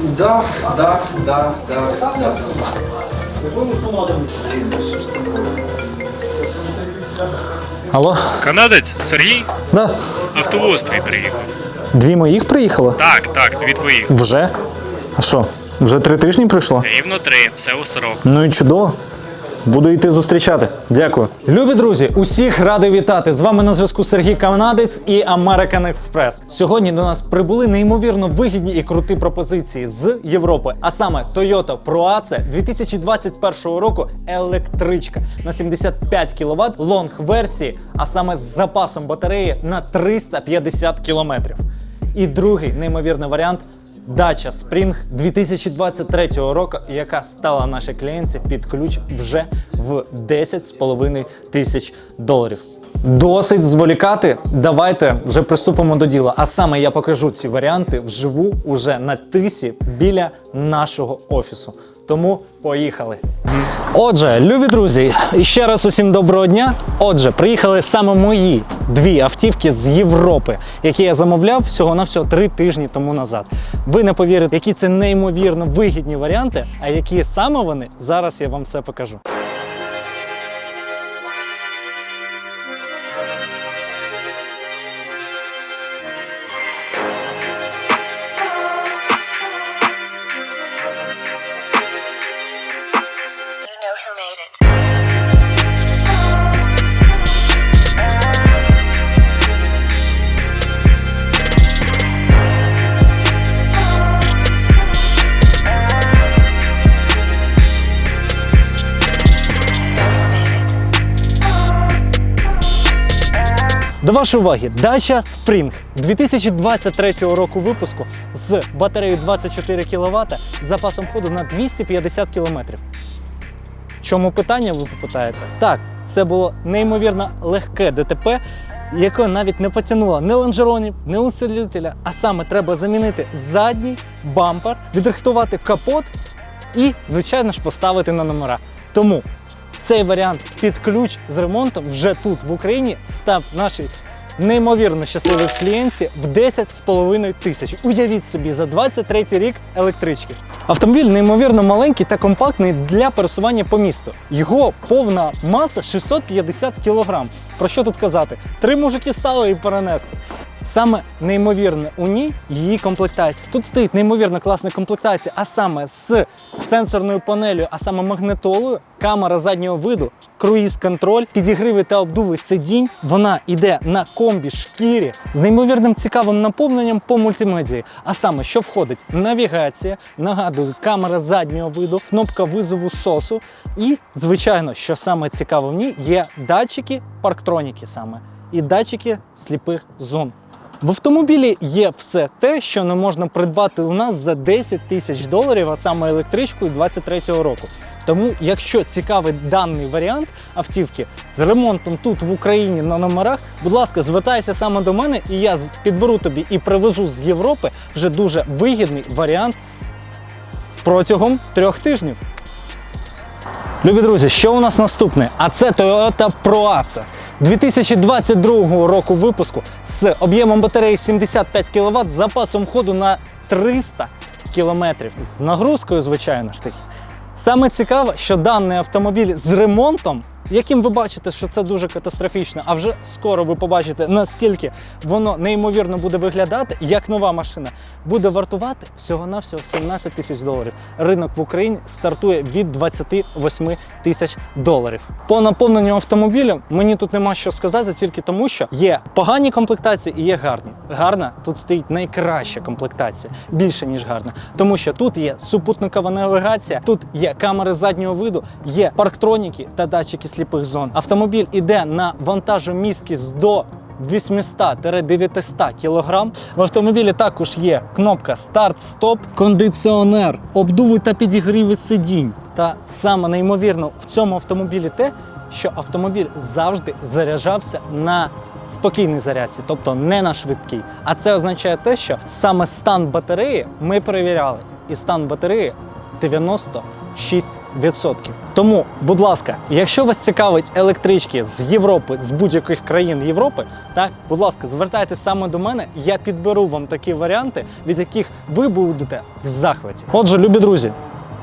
Да, да, да, да, да. Алло? Канадець Сергій? Да. Автовоз твій приїхав. Дві моїх приїхало? Так, так, дві твоїх. Вже? А що? Вже три тижні пройшло? Рівно три, все у срок. Ну і чудово. Буду йти зустрічати. Дякую. Любі друзі, усіх радий вітати. З вами на зв'язку Сергій Канадець і American Express. Сьогодні до нас прибули неймовірно вигідні і круті пропозиції з Європи, а саме Toyota Proace 2021 року електричка на 75 кВт лонг версії, а саме з запасом батареї на 350 км. І другий неймовірний варіант Дача Spring 2023 року, яка стала нашій клієнтці під ключ вже в 10,5 тисяч доларів. Досить зволікати. Давайте вже приступимо до діла. А саме я покажу ці варіанти вживу уже на тисі біля нашого офісу. Тому поїхали. Отже, любі друзі, і ще раз усім доброго дня. Отже, приїхали саме мої дві автівки з Європи, які я замовляв всього-навсього три тижні тому назад. Ви не повірите, які це неймовірно вигідні варіанти, а які саме вони зараз я вам все покажу. Who made it. До вашої уваги, дача Spring 2023 року випуску з батареєю 24 кВт з запасом ходу на 250 км. Чому питання ви попитаєте? Так, це було неймовірно легке ДТП, яке навіть не потягнуло ні лонжеронів, ні усилителя, а саме треба замінити задній бампер, відрихтувати капот і, звичайно ж, поставити на номера. Тому цей варіант під ключ з ремонтом вже тут в Україні став нашій неймовірно щасливій клієнтів в 10,5 тисяч. Уявіть собі, за 23 рік електрички. Автомобіль неймовірно маленький та компактний для пересування по місту. Його повна маса 650 кг. Про що тут казати? Три мужики стали і перенесли. Саме неймовірне у ній її комплектація. Тут стоїть неймовірно класна комплектація, а саме з сенсорною панелью, а саме магнитолою, камера заднього виду, круїз-контроль, підігриви та обдуви сидінь. Вона йде на комбі шкірі з неймовірним цікавим наповненням по мультимедії. А саме, що входить навігація, нагадую, камера заднього виду, кнопка визову сосу. І, звичайно, що саме цікаво в ній, є датчики парктроніки саме і датчики сліпих зон. В автомобілі є все те, що не можна придбати у нас за 10 тисяч доларів, а саме електричкою 23-го року. Тому, якщо цікавий даний варіант автівки з ремонтом тут в Україні на номерах, будь ласка, звертайся саме до мене, і я підберу тобі і привезу з Європи вже дуже вигідний варіант протягом трьох тижнів. Любі друзі, що у нас наступне? А це Toyota Proace 2022 року випуску з об'ємом батареї 75 кВт, запасом ходу на 300 км. З нагрузкою, звичайно ж таки. Саме цікаве, що даний автомобіль з ремонтом, яким ви бачите, що це дуже катастрофічно, а вже скоро ви побачите, наскільки воно неймовірно буде виглядати, як нова машина, буде вартувати всього-навсього 17 тисяч доларів. Ринок в Україні стартує від 28 тисяч доларів. По наповненню автомобіля мені тут нема що сказати, тільки тому, що є погані комплектації і є гарні. Гарна тут стоїть найкраща комплектація, більше ніж гарна, тому що тут є супутникова навігація, тут є камери заднього виду, є парктроніки та датчики сліпих зон. Автомобіль іде на вантажомісткість до 800-900 кг. В автомобілі також є кнопка старт-стоп, кондиціонер, обдуви та підігріви сидінь. Та саме неймовірно в цьому автомобілі те, що автомобіль завжди заряджався на спокійній зарядці, тобто не на швидкій. А це означає те, що саме стан батареї ми перевіряли. І стан батареї 96%. Тому, будь ласка, якщо вас цікавить електрички з Європи, з будь-яких країн Європи, так, будь ласка, звертайтеся саме до мене, я підберу вам такі варіанти, від яких ви будете в захваті. Отже, любі друзі.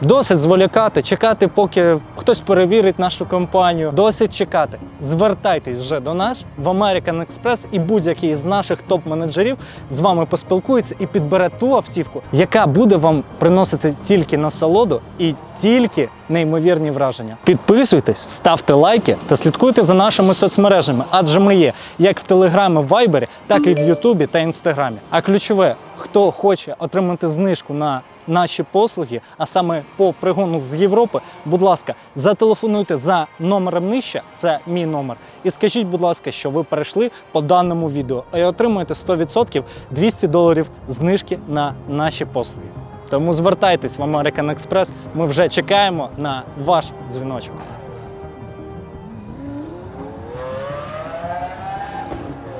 Досить зволікати, чекати, поки хтось перевірить нашу компанію. Досить чекати. Звертайтесь вже до нас в American Express і будь-який з наших топ-менеджерів з вами поспілкується і підбере ту автівку, яка буде вам приносити тільки насолоду і тільки неймовірні враження. Підписуйтесь, ставте лайки та слідкуйте за нашими соцмережами, адже ми є як в Телеграмі, Вайбері, так і в Ютубі та Інстаграмі. А ключове, хто хоче отримати знижку на наші послуги, а саме по пригону з Європи, будь ласка, зателефонуйте за номером нижче, це мій номер, і скажіть, будь ласка, що ви перейшли по даному відео і отримуєте 100% 200 доларів знижки на наші послуги. Тому звертайтесь в American Express, ми вже чекаємо на ваш дзвіночок.